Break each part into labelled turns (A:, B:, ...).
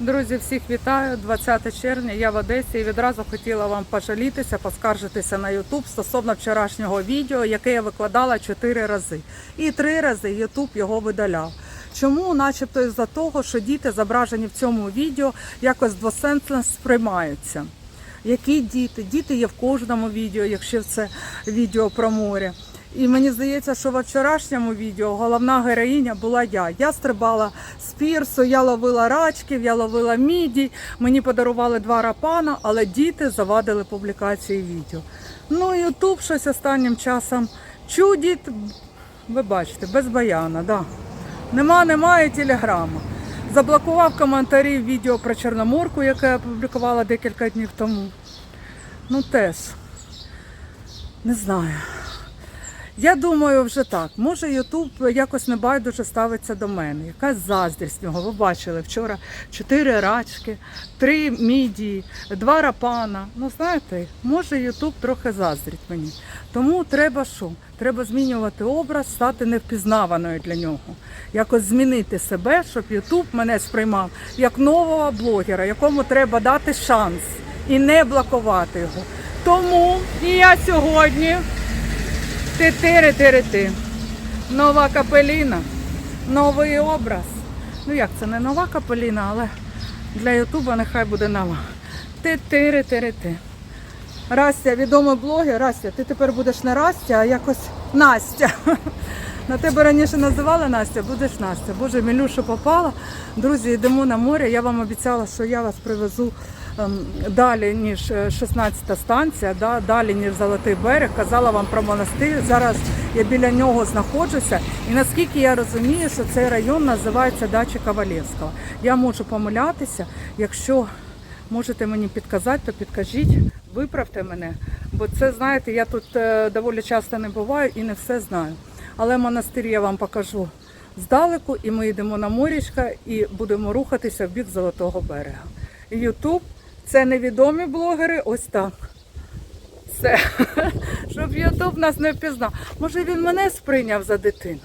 A: Друзі, всіх вітаю. 20 червня. Я в Одесі і відразу хотіла вам пожалітися, поскаржитися на YouTube стосовно вчорашнього відео, яке я викладала 4 рази. І 3 рази YouTube його видаляв. Чому? Начебто із-за того, що діти зображені в цьому відео якось двосенсно сприймаються. Які діти? Діти є в кожному відео, якщо це відео про море. І мені здається, що во вчорашньому відео головна героїня була я. Я стрибала з пірсу, я ловила рачків, я ловила міді. Мені подарували два рапана, але діти завадили публікації відео. Ну, Ютуб щось останнім часом чудить. Ви бачите, без баяна, да. Нема, немає телеграма. Заблокував коментарі відео про Чорноморку, яке я публікувала декілька днів тому. Ну теж, не знаю. Я думаю, вже так. Може, Ютуб якось небайдуже ставиться до мене. Якась заздрість нього. Ви бачили вчора чотири рачки, три мідії, два рапана. Ну, знаєте, може Ютуб трохи заздрить мені. Тому треба що? Треба змінювати образ, стати невпізнаваною для нього. Якось змінити себе, щоб Ютуб мене сприймав як нового блогера, якому треба дати шанс і не блокувати його. Тому і я сьогодні. Ти-тири-тири-ти. Нова капеліна, новий образ. Ну як це не нова капеліна, але для Ютуба нехай буде нова. Ти-тири-тири-ти. Растя, відомий блогер. Растя, ти тепер будеш не Растя, а якось Настя. На тебе раніше називали Настя, будеш Настя. Боже, Мілюша попала. Друзі, йдемо на море. Я вам обіцяла, що я вас привезу далі, ніж е, 16-та станція, да, далі, ніж Золотий берег. Казала вам про монастир. Зараз я біля нього знаходжуся. І наскільки я розумію, що цей район називається Дача Кавалєвського. Я можу помилятися, якщо можете мені підказати, то підкажіть, виправте мене. Бо це, знаєте, я тут е, доволі часто не буваю і не все знаю. Але монастир я вам покажу здалеку, і ми йдемо на морічка і будемо рухатися в бік Золотого берега. Ютуб це невідомі блогери, ось так. Все. Щоб Ютуб нас не впізнав. Може він мене сприйняв за дитину.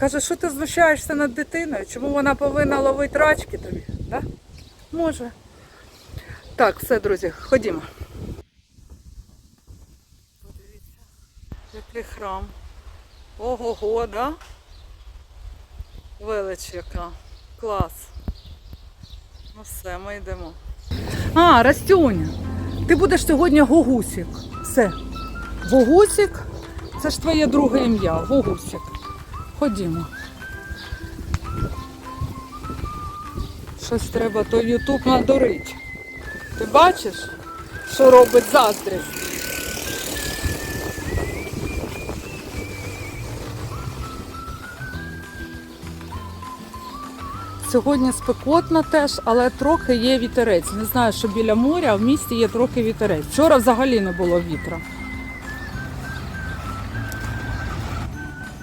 A: Каже, що ти знущаєшся над дитиною? Чому вона повинна ловити рачки тобі? Да? Може. Так, все, друзі, ходімо. Подивіться, який храм. Ого-го, да? Велич яка. Клас. Ну все, ми йдемо. А, Растюня, ти будеш сьогодні Гогусік. Все. Гогусік, це ж твоє друге ім'я, Гогусік. Ходімо. Щось треба то Ютуб надурить. Ти бачиш, що робить заздрість? Сьогодні спекотно теж, але трохи є вітерець. Не знаю, що біля моря, а в місті є трохи вітерець. Вчора взагалі не було вітра.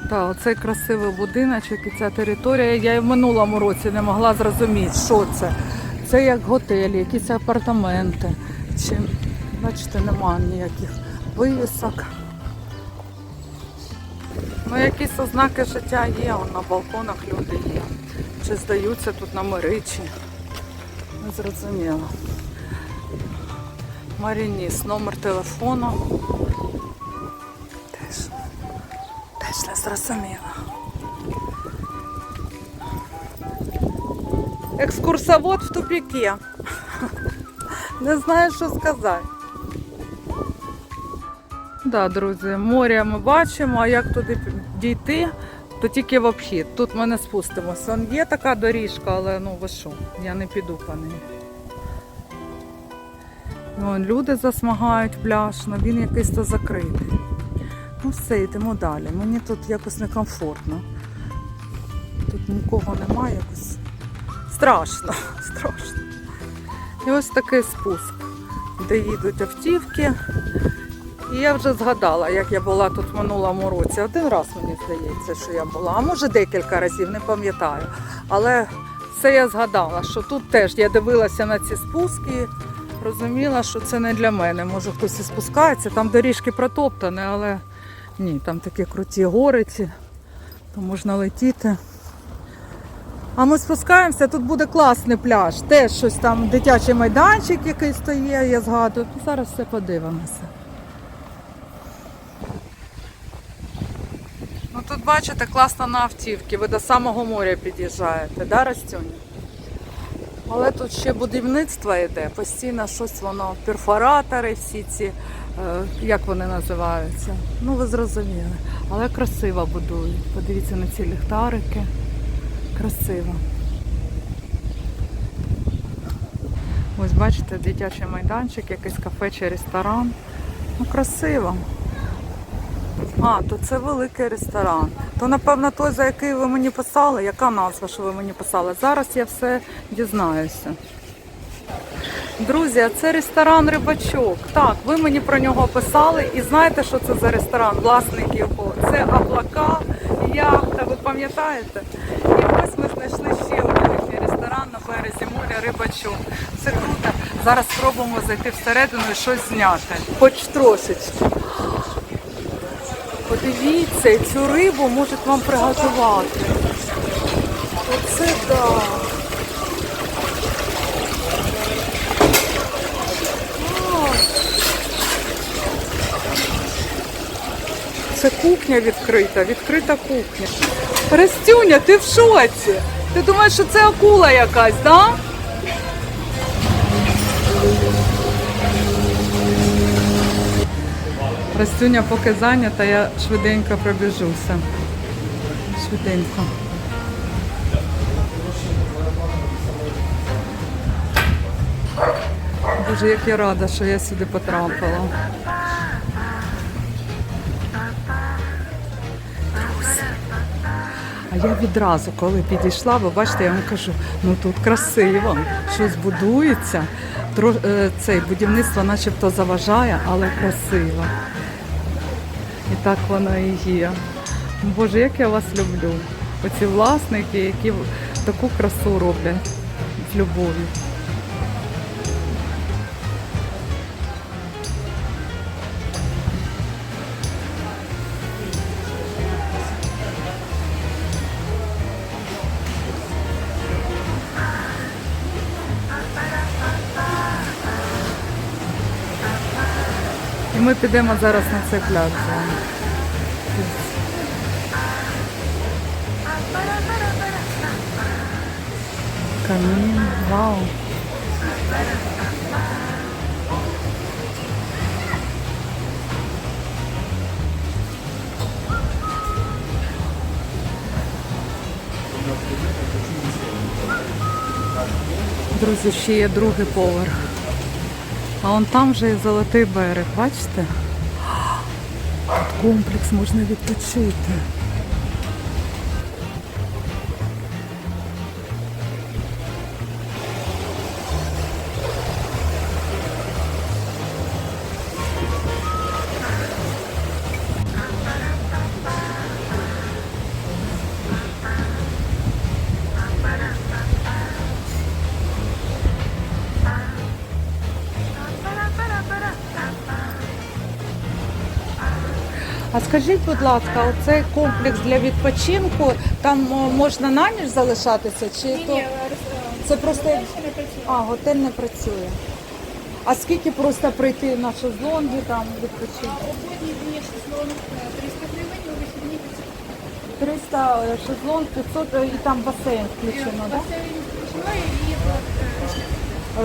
A: Так, оцей красивий будиночок і ця територія. Я і в минулому році не могла зрозуміти, що це. Це як готелі, якісь апартаменти. Чи, бачите, немає ніяких вивісок. Ну, якісь ознаки життя є, на балконах люди є. Чи здаються тут номери, чи не зрозуміло. Марініс, номер телефону. Теж, теж не зрозуміло. Екскурсовод в тупіки. Не знаю, що сказати. Да, друзі, море ми бачимо, а як туди дійти, то тільки в обхід. Тут ми не спустимося. Он є така доріжка, але ну ви що, я не піду по неї. Вон люди засмагають пляж, але він якийсь то закритий. Ну все, йдемо далі. Мені тут якось некомфортно. Тут нікого немає, якось страшно, страшно. І ось такий спуск, де їдуть автівки. І я вже згадала, як я була тут в минулому році. Один раз мені здається, що я була, а може декілька разів, не пам'ятаю. Але все я згадала, що тут теж я дивилася на ці спуски, розуміла, що це не для мене. Може хтось і спускається, там доріжки протоптані, але ні, там такі круті гори, ці, то можна летіти. А ми спускаємося, тут буде класний пляж. Теж щось там, дитячий майданчик якийсь стоїть, я згадую. Зараз все подивимося. Ну тут бачите, класно на автівки. Ви до самого моря під'їжджаєте, да, Растюня? Але тут ще будівництво йде, постійно щось воно, перфоратори, всі ці, е, як вони називаються. Ну ви зрозуміли. Але красиво будують. Подивіться на ці ліхтарики. Красиво. Ось бачите, дитячий майданчик, якийсь кафе чи ресторан. Ну, красиво. А, то це великий ресторан. То, напевно, той, за який ви мені писали, яка назва, що ви мені писали. Зараз я все дізнаюся. Друзі, а це ресторан Рибачок. Так, ви мені про нього писали і знаєте, що це за ресторан, власник його. Це облака, яхта, ви пам'ятаєте? І ось ми знайшли ще один ресторан на березі моря Рибачок. Це круто. Зараз спробуємо зайти всередину і щось зняти. Хоч трошечки. Подивіться, цю рибу можуть вам приготувати. Оце так. Це кухня відкрита, відкрита кухня. Растюня, ти в шоці? Ти думаєш, що це акула якась, да? Растюня поки зайнята, я швиденько пробіжуся. Швиденько. Боже, як я рада, що я сюди потрапила. А я відразу, коли підійшла, ви бачите, я вам кажу, ну тут красиво, щось будується. Тро, е, цей будівництво начебто заважає, але красиво. Так воно і є. Боже, як я вас люблю. Оці власники, які таку красу роблять з любов'ю. Ми підемо зараз на цей пляж. Камін, вау. Друзі, ще є другий поверх. А он там вже і золотий берег, бачите? Комплекс можна відпочити. Скажіть, будь ласка, оцей комплекс для відпочинку, там можна на ніч залишатися? Чи то це просто а, готель не працює. А скільки просто прийти на шезлонги там відпочити?
B: Будні дні шезлонг 300 гривень, у вихідні 500
A: 300 е, шезлонг, 500 е, і там басейн включено, так?
B: Басейн включено і е, рушник.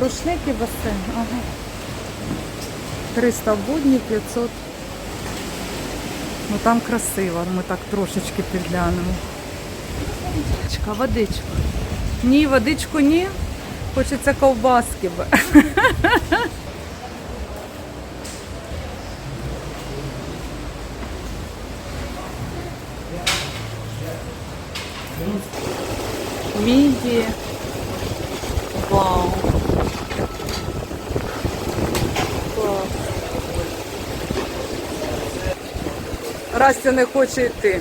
A: Рушник і басейн. Ага. 300 в будні, 500. Ну там красиво, ми так трошечки підглянемо. Водичка, водичку. Ні, водичку ні. Хочеться ковбаски. Міді. Вау. Клас. Растя не хоче йти.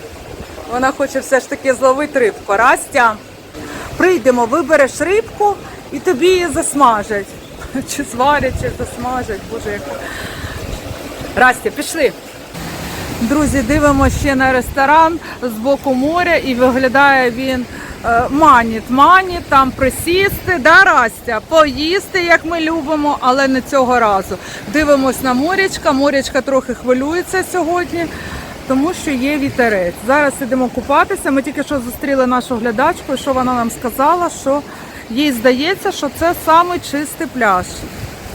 A: Вона хоче все ж таки зловити рибку. Растя, прийдемо, вибереш рибку і тобі її засмажать. Чи зварять, чи засмажать. Боже, як. Растя, пішли. Друзі, дивимося ще на ресторан з боку моря і виглядає він е, маніт, маніт, там присісти, да, Растя, поїсти, як ми любимо, але не цього разу. Дивимось на морячка. Морячка трохи хвилюється сьогодні, тому що є вітерець. Зараз ідемо купатися. Ми тільки що зустріли нашу глядачку, і що вона нам сказала, що їй здається, що це самий чистий пляж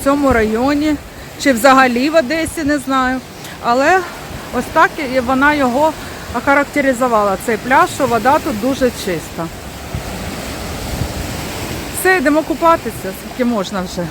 A: в цьому районі, чи взагалі в Одесі, не знаю. Але ось так вона його охарактеризувала, цей пляж, що вода тут дуже чиста. Все, йдемо купатися, скільки можна вже.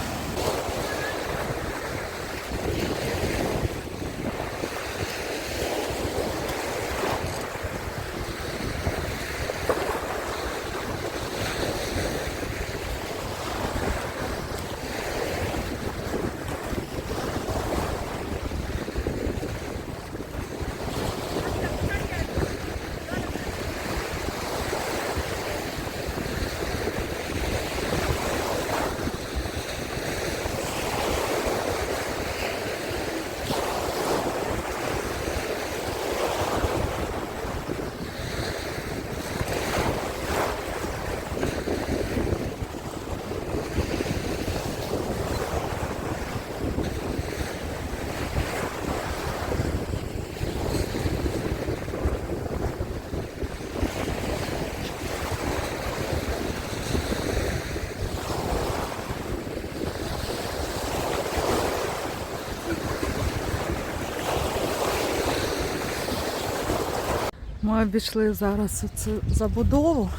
A: Ми обійшли зараз цю забудову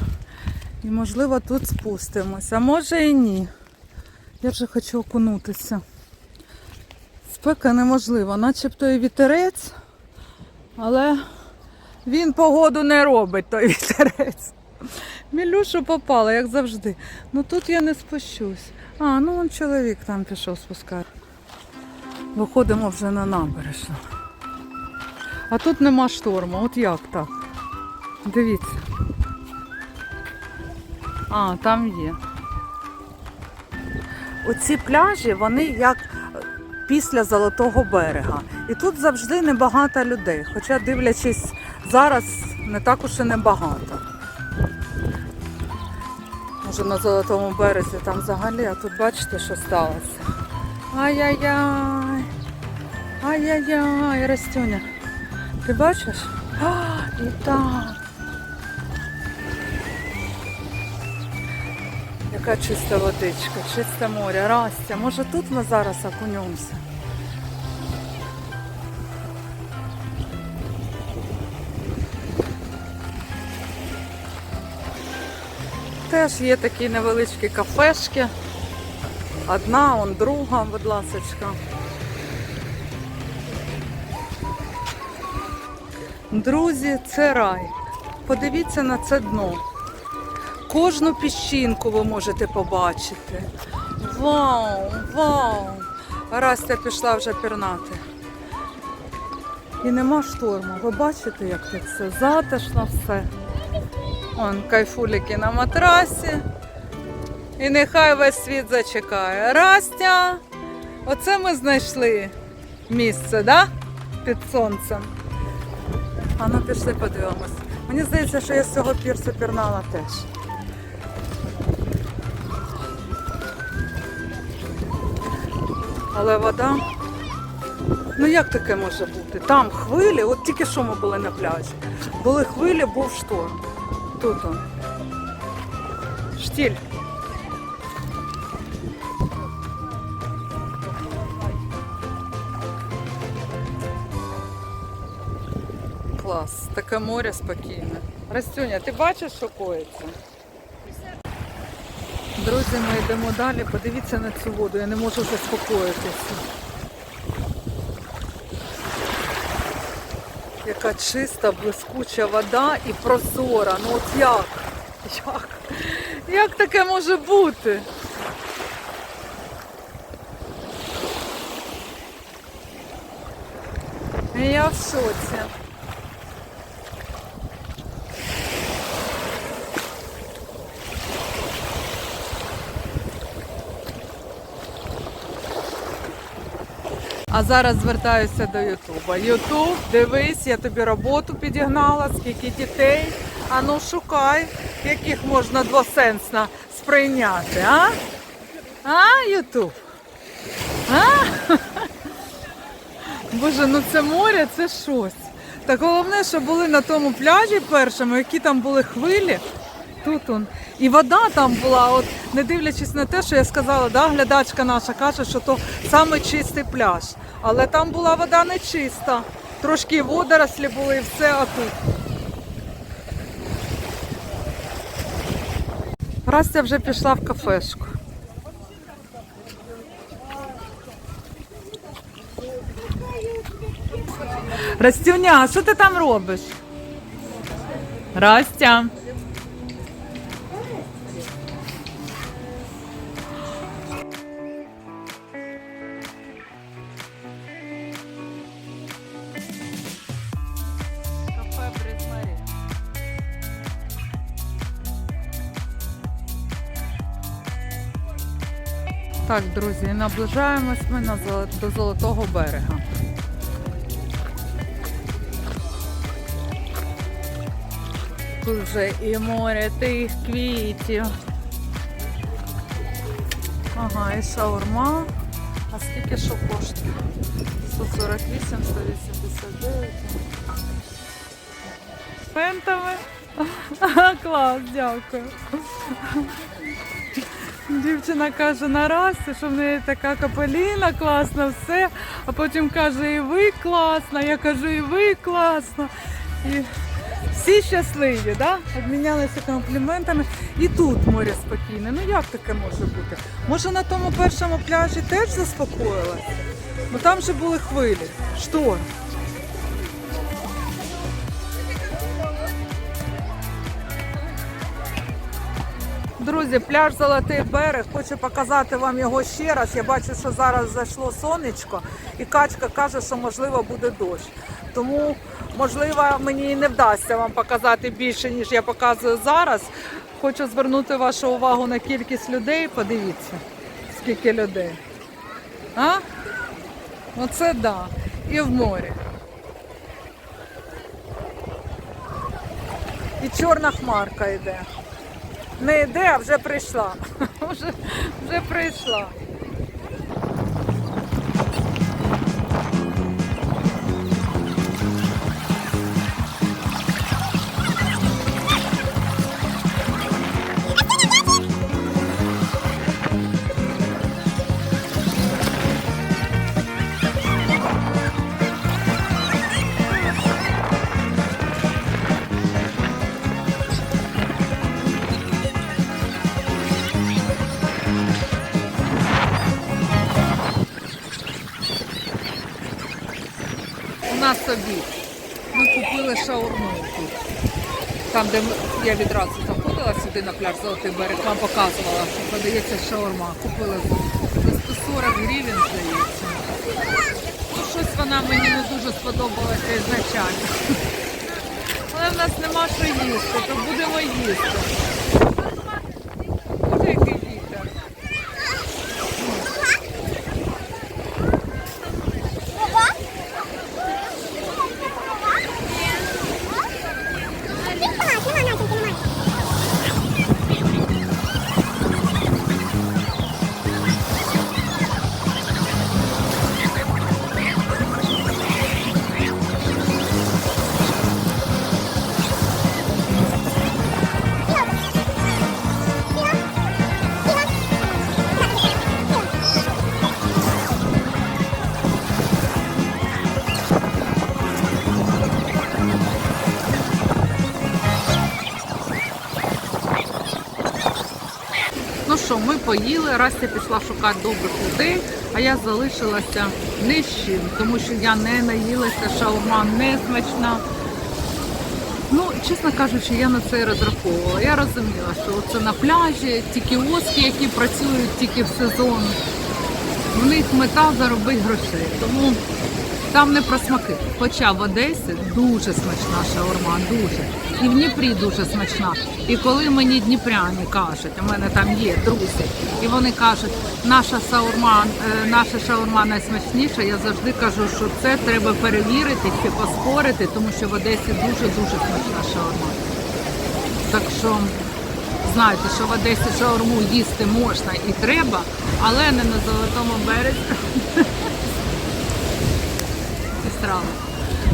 A: і, можливо, тут спустимося. А може і ні. Я вже хочу окунутися. Спека неможлива, начебто і вітерець, але він погоду не робить, той вітерець. Мілюшу попала, як завжди. Ну тут я не спущусь. А, ну он чоловік там пішов спускати. Виходимо вже на набережну. А тут нема шторму. От як так? Дивіться. А, там є. Оці пляжі, вони як після Золотого берега. І тут завжди небагато людей. Хоча, дивлячись, зараз не так уж і небагато. Може на Золотому березі там взагалі, а тут бачите, що сталося. Ай-яй-яй. Ай-яй-яй, Растюня. Ти бачиш? А, і там. Яка чиста водичка, чисте море, Растя. Може тут ми зараз окунемося? Теж є такі невеличкі кафешки. Одна, он друга, будь ласочка. Друзі, це рай. Подивіться на це дно. Кожну піщинку ви можете побачити. Вау, вау! Растя пішла вже пірнати. І нема шторму. Ви бачите, як тут все затишно все. Вон кайфуліки на матрасі. І нехай весь світ зачекає. Растя! Оце ми знайшли місце, да? Під сонцем. А ну пішли подивимось. Мені здається, що я з цього пірсу пірнала теж. Але вода. Ну як таке може бути? Там хвилі, от тільки що ми були на пляжі. Були хвилі, був шторм. Тут он. Штіль. Клас, таке море спокійне. Растюня, ти бачиш, що коїться? Друзі, ми йдемо далі. Подивіться на цю воду, я не можу заспокоїтися. Яка чиста, блискуча вода і прозора. Ну от як? Як? Як таке може бути? Я в шоці. А зараз звертаюся до Ютуба. Ютуб, дивись, я тобі роботу підігнала, скільки дітей. Ану шукай. яких можна двосенсно сприйняти, а? А, Ютуб? А? Боже, ну це море, це щось. Так головне, що були на тому пляжі першому, які там були хвилі. Тут он. І вода там була, от не дивлячись на те, що я сказала, да, глядачка наша каже, що то саме чистий пляж. Але там була вода не чиста. Трошки водорослі були, і все, а тут. Растя вже пішла в кафешку. Растюня, а що ти там робиш? Растя. Так, друзі, наближаємось ми до Золотого берега. Тут вже і море тих квітів. Ага, і шаурма. А скільки що коштує? 148, 189. З пентами. Ага, Клас, дякую. Дівчина каже на раз, що в неї така капеліна, класна, все. А потім каже, і ви класна, я кажу, і ви класна. І всі щасливі, да? обмінялися компліментами. І тут море спокійне. Ну як таке може бути? Може на тому першому пляжі теж заспокоїлась? Бо там же були хвилі, шторм. Друзі, пляж Золотий берег. Хочу показати вам його ще раз. Я бачу, що зараз зайшло сонечко, і качка каже, що можливо буде дощ. Тому, можливо, мені не вдасться вам показати більше, ніж я показую зараз. Хочу звернути вашу увагу на кількість людей. Подивіться, скільки людей. А? Оце да. І в морі. І чорна хмарка йде. Не йде, а вже прийшла. Вже, вже прийшла. Обід. Ми купили шаурму тут. Там, де я відразу заходила сюди на пляж Золотий берег, вам показувала, що продається шаурма. Купили за 140 гривень, здається. Ну, щось вона мені не дуже сподобалася ізначально. Але в нас нема що їсти, то будемо їсти. Поїли, я пішла шукати добрих людей, а я залишилася нижчим, тому що я не наїлася, шаурма не смачна. Ну, чесно кажучи, я на це і розраховувала. Я розуміла, що це на пляжі, ті кіоски, які працюють тільки в сезон, в них мета заробити грошей. Тому там не про смаки. Хоча в Одесі дуже смачна шаурма, дуже. І в Дніпрі дуже смачна. І коли мені дніпряні кажуть, у мене там є друзі, і вони кажуть, наша шаурма, е, наша шаурма найсмачніша, я завжди кажу, що це треба перевірити чи поспорити, тому що в Одесі дуже-дуже смачна шаурма. Так що Знайте, що в Одесі шаурму їсти можна і треба, але не на золотому березі.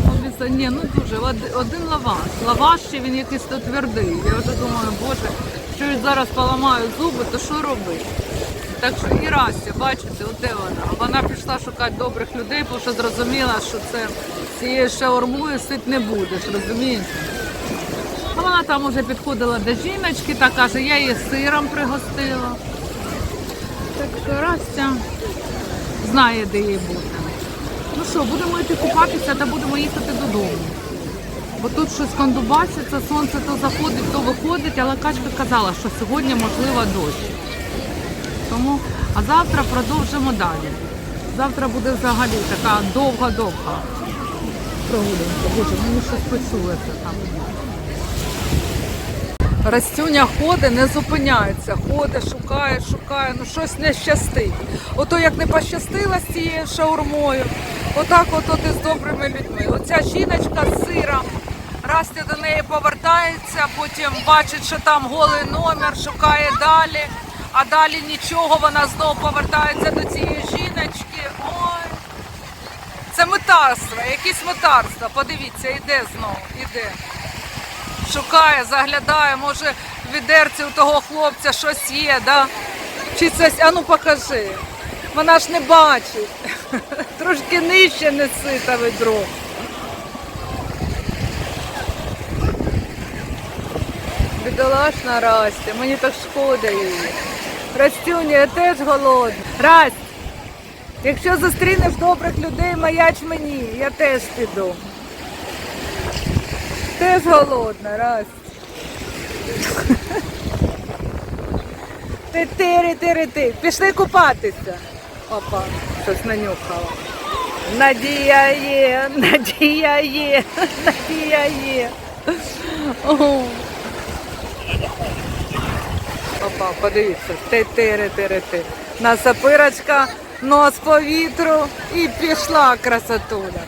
A: Обіця- Ні, ну дуже, один лаваш. Лаваш ще він якийсь то твердий. Я вже думаю, боже, що я зараз поламаю зуби, то що робити? Так що і Растя, бачите, де вона. Вона пішла шукати добрих людей, бо що зрозуміла, що це цією шаурмою сит не будеш, розумієте? А вона там уже підходила до жіночки та каже, я її сиром пригостила. Так що Растя знає, де їй бути. Ну що, будемо йти купатися та будемо їхати додому. Бо тут щось кондубаситься, сонце то заходить, то виходить, але качка казала, що сьогодні можливо дощ. Тому, а завтра продовжимо далі. Завтра буде взагалі така довга-довга прогулянка. Боже, мені щось почулося там. Растюня ходить, не зупиняється, ходить, шукає, шукає, ну щось не щастить. Ото як не пощастила з цією шаурмою, отак от, от і добрими людьми. Оця жіночка з сиром, Растя до неї повертається, потім бачить, що там голий номер, шукає далі, а далі нічого, вона знову повертається до цієї жіночки. Ой, це метарство, якесь метарство. Подивіться, іде знову, іде. Шукає, заглядає, може в відерці у того хлопця щось є, да? Чи це, а ну покажи. Вона ж не бачить. Трошки нижче неси та ведро. Бідолашна Растя, мені так шкода її. Растюня, я теж голодна. Расть, якщо зустрінеш добрих людей, маяч мені, я теж піду. Теж голодна, раз. Ти тири, тири, ти. Пішли купатися. Опа, щось нанюхала. Надія є, надія є, надія є. Опа, подивіться, ти тири, тири, ти. Насапирочка, нос по вітру і пішла красотуля.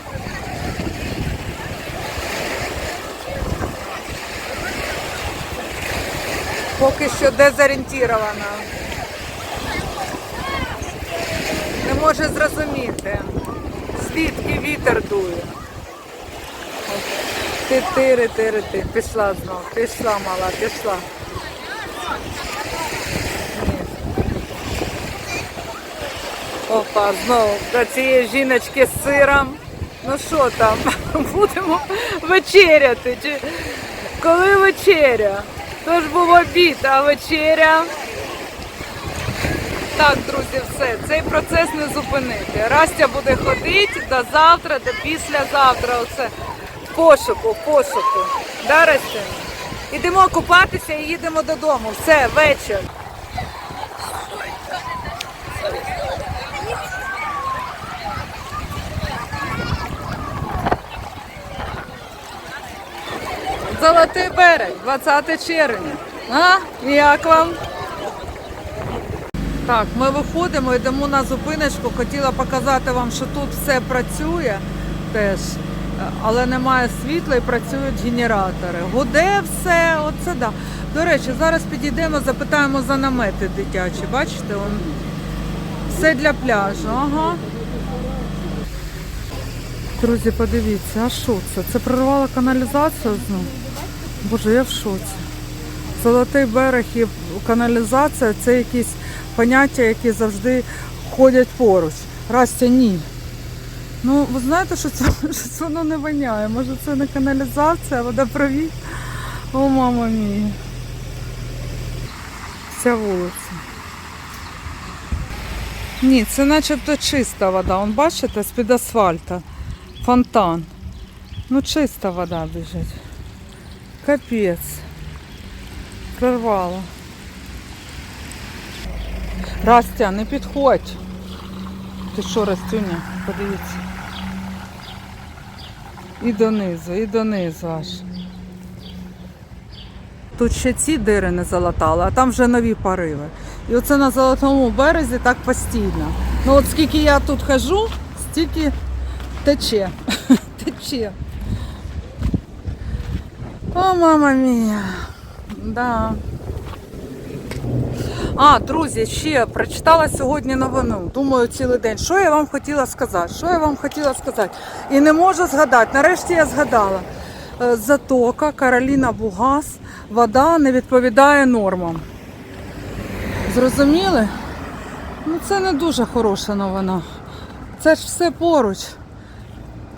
A: Поки що дезорієнтована. Не може зрозуміти, вітер дує. Ти тири, тири, ти. Пішла знов. Пішла, мала, пішла. Опа, знову до цієї жіночки з сиром. Ну що там? Будемо вечеряти. Коли вечеря? Тож був обід, а вечеря. Так, друзі, все. Цей процес не зупинити. Растя буде ходити до завтра, до післязавтра. Оце пошуку, пошуку. Да, Растя? Ідемо купатися і їдемо додому. Все, вечір. Золотий берег, 20 червня. А? Як вам? Так, ми виходимо, йдемо на зупиночку. Хотіла показати вам, що тут все працює теж, але немає світла і працюють генератори. Гуде все, оце да. До речі, зараз підійдемо, запитаємо за намети дитячі. Бачите, он все для пляжу. Ага. Друзі, подивіться, а що це? Це прорвало каналізацію знову? Боже, я в шоці. Золотий берег і каналізація це якісь поняття, які завжди ходять поруч. Растя, ні. Ну, ви знаєте, що це, що це воно не воняє. Може це не каналізація, а водопровід? О, мама мія. Вся вулиця. Ні, це начебто чиста вода. Он бачите, з-під асфальта. Фонтан. Ну, чиста вода біжить. Капець. Прорвало. Растя, не підходь. Ти що, Растюня? Подивіться. І донизу, і донизу аж. Тут ще ці дири не залатали, а там вже нові пориви. І оце на золотому березі так постійно. Ну от скільки я тут хожу, стільки тече. тече. О, мама мія. Да. А, друзі, ще прочитала сьогодні новину. Думаю, цілий день. Що я вам хотіла сказати? Що я вам хотіла сказати? І не можу згадати. Нарешті я згадала. Е, Затока Кароліна Бугас. Вода не відповідає нормам. Зрозуміли? Ну це не дуже хороша новина. Це ж все поруч.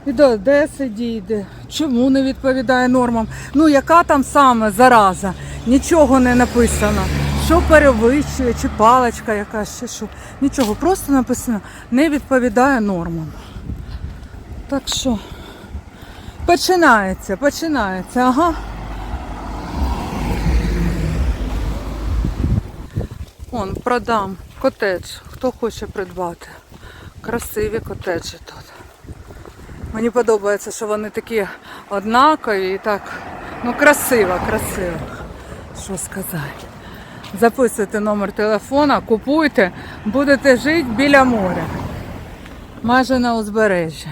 A: І до Одеси дійде. Чому не відповідає нормам? Ну, яка там саме зараза? Нічого не написано. Що перевищує, чи паличка якась, чи що. Нічого, просто написано не відповідає нормам. Так що починається, починається, ага. Вон, продам котедж. Хто хоче придбати? Красиві котеджі тут. Мені подобається, що вони такі однакові і так, ну красиво, красиво. Що сказати? Записуйте номер телефона, купуйте, будете жити біля моря. Майже на узбережжі.